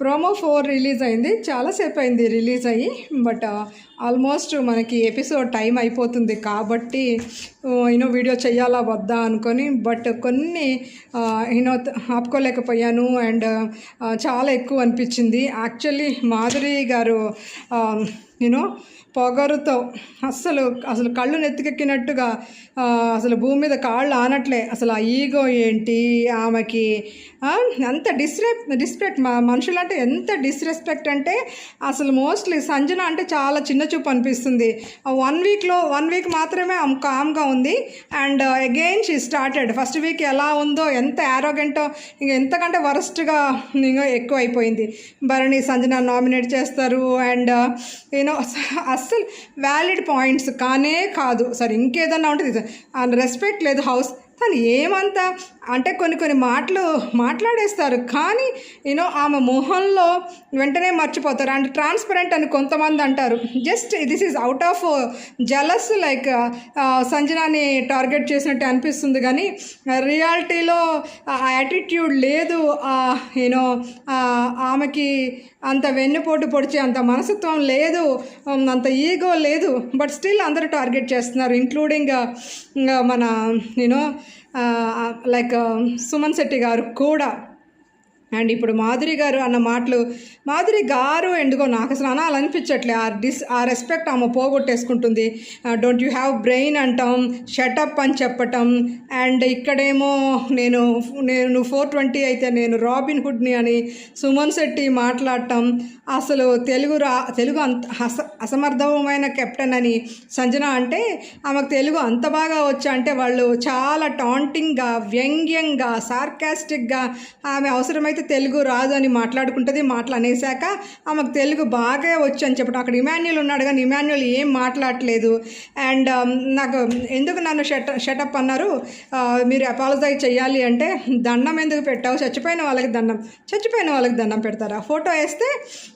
Promo four release అయింది. చాలాసేపు అయింది రిలీజ్ అయ్యి. బట్ uh, ఆల్మోస్ట్ మనకి ఎపిసోడ్ టైం అయిపోతుంది కాబట్టి uh, యూనో వీడియో చేయాలా వద్దా అనుకొని బట్ కొన్ని uh, యూనో ఆపుకోలేకపోయాను. అండ్ చాలా ఎక్కువ అనిపించింది. యాక్చువల్లీ మాధురి గారు um, నేను పొగరుతో అస్సలు అసలు కళ్ళు నెత్తికెక్కినట్టుగా అసలు భూమి మీద కాళ్ళు ఆనట్లే. అసలు ఆ ఈగో ఏంటి? ఆమెకి ఎంత డిస్రెప్ డిస్పెక్ట్ మా మనుషులంటే ఎంత డిస్రెస్పెక్ట్ అంటే అసలు మోస్ట్లీ సంజన అంటే చాలా చిన్న చూపు అనిపిస్తుంది. వన్ వీక్లో వన్ వీక్ మాత్రమే ఆమె కామ్గా ఉంది. And again she started. First week ఎలా ఉందో ఎంత యారోగెంటో ఇంక ఎంతకంటే వరస్ట్గా ఇంకా ఎక్కువ అయిపోయింది భరణి సంజన నామినేట్ చేస్తారు. అండ్ యూనో అస్సలు వ్యాలిడ్ పాయింట్స్ కానే కాదు. సరే ఇంకేదన్నా ఉంటుంది రెస్పెక్ట్ లేదు హౌస్ తను ఏమంతా అంటే కొన్ని కొన్ని మాటలు మాట్లాడేస్తారు. కానీ యూనో ఆమె మొహంలో వెంటనే మర్చిపోతారు. అండ్ ట్రాన్స్పరెంట్ అని కొంతమంది అంటారు. Just this is out of jealous like సంజనాని target చేసినట్టు అనిపిస్తుంది. కానీ రియాలిటీలో ఆ యాటిట్యూడ్ లేదు. యూనో ఆమెకి అంత వెన్నుపోటు పొడిచే అంత మనసత్వం లేదు. అంత ఈగో లేదు. బట్ స్టిల్ అందరూ టార్గెట్ చేస్తున్నారు ఇంక్లూడింగ్ uh, మన you know like Suman Shetty గారు కూడా అండ్ ఇప్పుడు మాధురి గారు అన్న మాటలు మాధురి గారు ఎందుకో నాకు అసలు అనాలి అనిపించట్లే ఆ డిస్ ఆ రెస్పెక్ట్ ఆమె పోగొట్టేసుకుంటుంది. డోంట్ యూ హ్యావ్ బ్రెయిన్ అంటాం షటప్ అని చెప్పటం. అండ్ ఇక్కడేమో నేను నేను ఫోర్ ట్వంటీ అయితే నేను రాబిన్ హుడ్ని అని సుమన్ శెట్టి మాట్లాడటం. అసలు తెలుగు రా తెలుగు అంత అస అసమర్థమైన కెప్టెన్ అని సంజన అంటే ఆమెకు తెలుగు అంత బాగా వచ్చా అంటే వాళ్ళు చాలా టాంటింగ్గా వ్యంగ్యంగా సార్కాస్టిక్గా ఆమె అవసరమైతే తెలుగు రాదు అని మాట్లాడుకుంటుంది మాటలు అనేశాక ఆమెకు తెలుగు బాగా వచ్చు అని చెప్పడం అక్కడ ఇమాన్యుల్ ఉన్నాడు కానీ ఇమాన్యుల్ ఏం మాట్లాడట్లేదు. అండ్ నాకు ఎందుకు నన్ను షట్ షటప్ అన్నారు? మీరు అపాలజైజ్ చేయాలి అంటే దండం ఎందుకు పెట్టావు? చచ్చిపోయిన వాళ్ళకి దండం. చచ్చిపోయిన వాళ్ళకి దండం పెడతారా? ఫోటో వేస్తే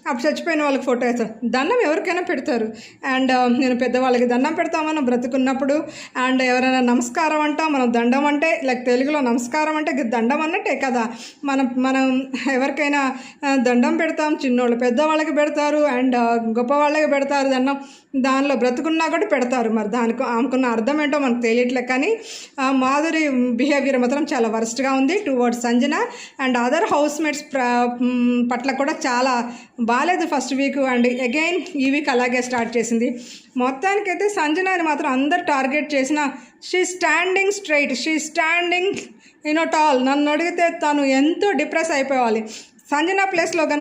అప్పుడు చచ్చిపోయిన వాళ్ళకి ఫోటో వేస్తారు దండం ఎవరికైనా పెడతారు. అండ్ నేను పెద్దవాళ్ళకి దండం పెడతాం మనం బ్రతుకున్నప్పుడు అండ్ ఎవరైనా నమస్కారం అంటాం మనం దండం అంటే లైక్ తెలుగులో నమస్కారం అంటే దండం అన్నట్టే కదా. మనం మనం ఎవరికైనా దండం పెడతాం చిన్నోళ్ళు పెద్దవాళ్ళకి పెడతారు అండ్ గొప్ప వాళ్ళకి పెడతారు దండం దానిలో బ్రతుకున్నా కూడా పెడతారు. మరి దానికి ఆమెకున్న అర్థం ఏంటో మనకు తెలియట్లే కానీ ఆ, మాధురి బిహేవియర్ మాత్రం చాలా వరస్ట్గా ఉంది. Towards Sanjana and other housemates పట్ల కూడా చాలా బాగాలేదు ఫస్ట్ వీక్ అండ్ అగైన్ ఈ వీక్ అలాగే స్టార్ట్ చేసింది. మొత్తానికైతే సంజనాని మాత్రం అందరు టార్గెట్ చేసిన she standing straight she standing you know tall నన్ను అడిగితే తను ఎంతో డిప్రెస్ అయిపోవాలి. సంజన ప్లేస్లో